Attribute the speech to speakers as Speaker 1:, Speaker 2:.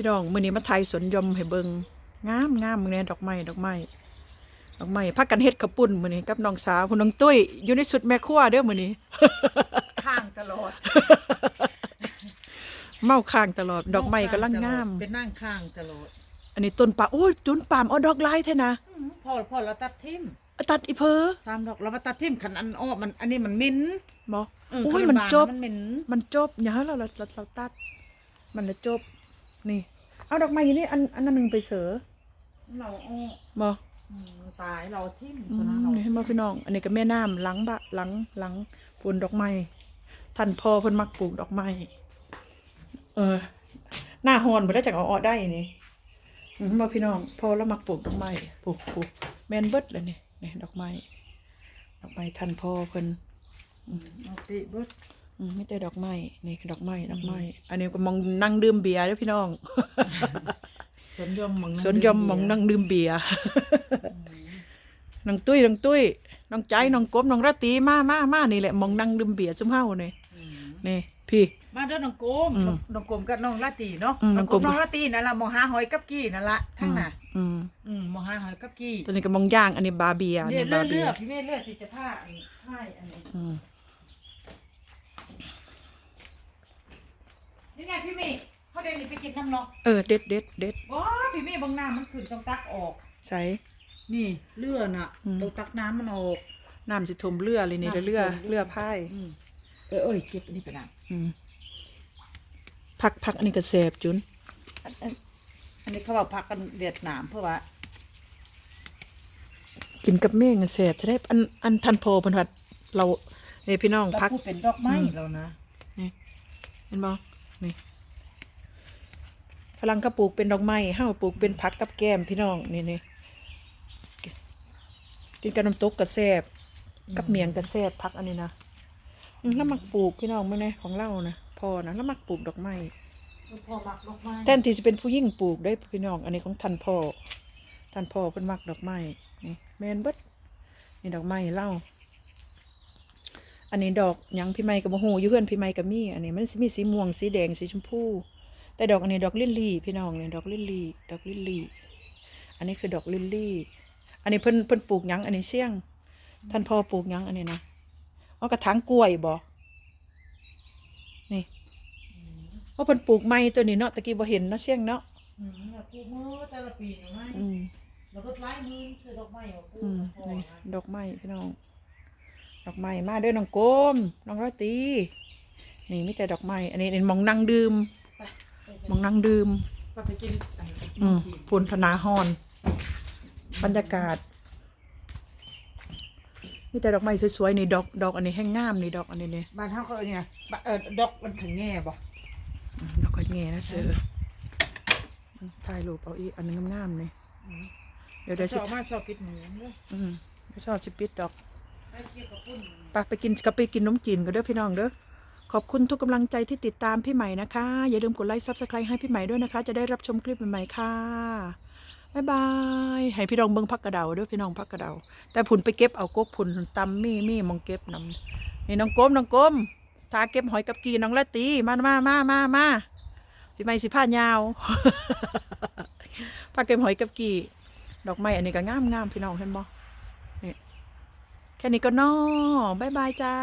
Speaker 1: พี่น้องมื้อนี้มาไทยสวนยมให้เบิงงามงามมื้อนี้ดอกไม้ดอกไม้ดอกไม้พักกันเฮ็ดข้าวปุ้นมื้อนี้กับน้องสาวคุณน้องตุ้ยอยู่ในสุดแม่ครัวเด้อมื้อนี้
Speaker 2: ข้างตลอด
Speaker 1: เมาค้างตลอด ดอกไม้กำลังงาม
Speaker 2: เป็นนั่งข้างตลอด
Speaker 1: อันนี้ต้นปาล์มโอ้ยต้นปาล์มเอาดอกลายแท้นะ
Speaker 2: อืมพอพอเราตัดทิม
Speaker 1: เอาตัดอีเพอ
Speaker 2: สามดอกเรามาตัดทิมขันอันอ้อมันอันนี้มันมิน
Speaker 1: บ่
Speaker 2: เออ
Speaker 1: โอ้ย
Speaker 2: ขั
Speaker 1: มัน
Speaker 2: บาง
Speaker 1: จบ
Speaker 2: มันมิน
Speaker 1: มันจบอย่าให้เราเราเราเราตัด มันจะจบ นี่ เอาดอกไม้อยู่นี่อันอันนั้นหนึงไปเสอ
Speaker 2: เราอ้อ
Speaker 1: บ่
Speaker 2: อืมตายเราทิม
Speaker 1: อื
Speaker 2: ตัวนั้น
Speaker 1: ม
Speaker 2: เรา
Speaker 1: นี่ให้มาพี่น้อง อันนี้ก็แม่น้ำหลังบะหลังหลังปนดอกไม้ท่านพ่อเพิ่นมักปลูกดอกไม้เออ หน้าฮอนบ่ได้จักเอาออกได้นี่อืมมาพี่น้องพ่อแล้วมักปลูกดอกไม้ปลูกปลูกแม่นเบิดเลยนี่นี่ดอกไม้ดอกไม้ท่านพ่อเพิ่น
Speaker 2: เอาติเบิด
Speaker 1: อืม ไม่แต่ดอกไม้นี่ดอกไม้ดอกไม้อันนี้ก็มองนั่งดื่มเบียร์เด้อพี่น้อง
Speaker 2: สวนยมหมอง
Speaker 1: สวนยมมองนั่งดื่มเบียร์น้องตุ้ยน้องตุ้ยน้องใจน้องกบน้องราตรีมามามานี่แหละมองนั่งดื่มเบียร์ซุมเฮานี่
Speaker 2: อืม
Speaker 1: นี่พี่
Speaker 2: มาเด้อน้องโกม
Speaker 1: อืม
Speaker 2: น้องโกมกับน้องลาตีเนาะ
Speaker 1: อืม
Speaker 2: น้องโกม
Speaker 1: น้
Speaker 2: น้
Speaker 1: อ
Speaker 2: องง
Speaker 1: โกม
Speaker 2: ลาตีนั่นละหมองหาหอยกับกี้นั่นละทั้งน่ะ
Speaker 1: อืม
Speaker 2: อืมหมองหาหอยกับกี้
Speaker 1: ตัวนี้ก็มองย่างอันนี้บาเบียอัน
Speaker 2: เลือ
Speaker 1: นี้
Speaker 2: ด
Speaker 1: บา
Speaker 2: เลื
Speaker 1: เบี
Speaker 2: อยดพี่เมฆเลือดที่จะผ้าอันนี้ผ้าอันนี้
Speaker 1: อืม
Speaker 2: นี่ไงพี่เมฆเขาเดินไปกินน้ำเนาะ
Speaker 1: เออเด็ดเด็ดเด็ด
Speaker 2: ว้าพี่เมฆบางน้ำมันขึ้นต้องตักออก
Speaker 1: ใส่
Speaker 2: นี่เลือดน่ะ
Speaker 1: อืม
Speaker 2: ต้องตักน้ำมันออก
Speaker 1: น้ำสิทมเรือเลยนี่
Speaker 2: น้ำสิ
Speaker 1: เรือ
Speaker 2: ท่วมเรือ
Speaker 1: เรือพาย
Speaker 2: อืมเออเอ้ยเก็บอันนี้ไปนะ
Speaker 1: อืมผักผักอันนี้ก็แซ่บจุน
Speaker 2: อันอันอันนี้เขาบอกพักกันเวียดนามเพราะว่า
Speaker 1: กินกับเม่งก็แซ่บจะได้อันอันทันโพเพิ่นว่าเรา นี่พี่น้อง
Speaker 2: เรา
Speaker 1: พัก
Speaker 2: พูดเป็นดอกไม้
Speaker 1: อืม
Speaker 2: แล้วนะ
Speaker 1: เห็นบ่นี่พลังก็ปลูกเป็นดอกไม้เฮาปลูกเป็นผักกับแก้มพี่น้องนี่นี่กินกับน้ำตกก็แซ่บกับเมียงก็แซ่บผักอันนี้นะอืมแล้วมักปลูกพี่น้องมื้อนี้ของเรานะพ่อนะแล้วมักปลูกดอกไม้
Speaker 2: พอมักดอกไม้
Speaker 1: แทนที่จะเป็นผู้หญิงปลูกได้พี่น้อง อันนี้ของท่านพ่อท่านพ่อเพิ่นมักดอกไม้นี่แม่นเบิดนี่ดอกไม้เล่า อันนี้ดอกหยังพี่ไม้กับโมโหอยู่เพื่อนพี่ไม้กับมี่อันนี้มันสิมีสีม่วงสีแดงสีชมพูแต่ดอกอันนี้ดอกลิลลี่พี่น้องเนี่ยดอกลิลลี่ดอกลิลลี่ อันนี้คือดอกลิลลี่ อันนี้เพิ่นเพิ่นปลูกหยังอันนี้เสี่ยง ท่านพ่อปลูกหยังอันนี้นะเอากระถางกล้วยบ่นี่ว่าเพิ่นปลูกไม้ตัวนี้เนาะตะกี้บ่เห็นเนาะเสี่ยงเนาะ
Speaker 2: อืมเนี่ยปลูกมือแต่ละปีหน่อไม้
Speaker 1: อืม
Speaker 2: แล้วก็ไล่มือซื้อดอกไม้มาปลูก
Speaker 1: อืม
Speaker 2: พอ
Speaker 1: นี่
Speaker 2: นะ
Speaker 1: ดอกไม้พี่น้อง ดอกไม้มาเด้อน้องโกมน้องราตรีนี่มีแต่ดอกไม้อันนี้เป็นหมองนั่งดื่ม
Speaker 2: ไปไป
Speaker 1: หมองนั่งดื่ม
Speaker 2: ไปไปกินอันนี้
Speaker 1: อืม
Speaker 2: จีน
Speaker 1: พูนพนาฮอนบรรยากาศมีแต่ดอกไม้สวยๆนี่ดอกดอกอันนี้แห้งงามนี่ดอกอันนี้เนี่ย
Speaker 2: บ้านเฮาเขาเนี่ยบ้านเออดอกมันถึงแง่บ่
Speaker 1: อืมดอกกระแงนะเสืออืมถ่ายรูปเอาอีกอันนึงงามๆนี่เดี๋ยวเดี๋ยว
Speaker 2: ช
Speaker 1: สิ
Speaker 2: อบมากชอบกินหมูเด้อ
Speaker 1: อืมเดี๋ยวชอบสิปิดดอก
Speaker 2: ไป
Speaker 1: ไปกินก็ไปกินนมจีนกันเด้อพี่น้องเด้อขอบคุณทุกกำลังใจที่ติดตามพี่ใหม่นะคะ อย่าลืมกดไลค์ซับสไครต์ให้พี่ใหม่ด้วยนะคะ จะได้รับชมคลิปใหม่ๆค่ะบ๊ายบายให้พี่น้องเบิ่งพักกระเดาด้อพี่น้องพักกระเดา แต่ผุนไปเก็บเอากกผุนตำมี่มี่มองเก็บน้ำนี่น้องกลมน้องกลมทาเก็บหอยกับกีน้องละตีมามามามามาพี่ใหม่สิผ้ายาวพาเก็บหอยกับกีดอกไม้อันนี้ก็งามงามพี่น้องเห็นบ่ แค่นี้ก็นอบายบายจ้า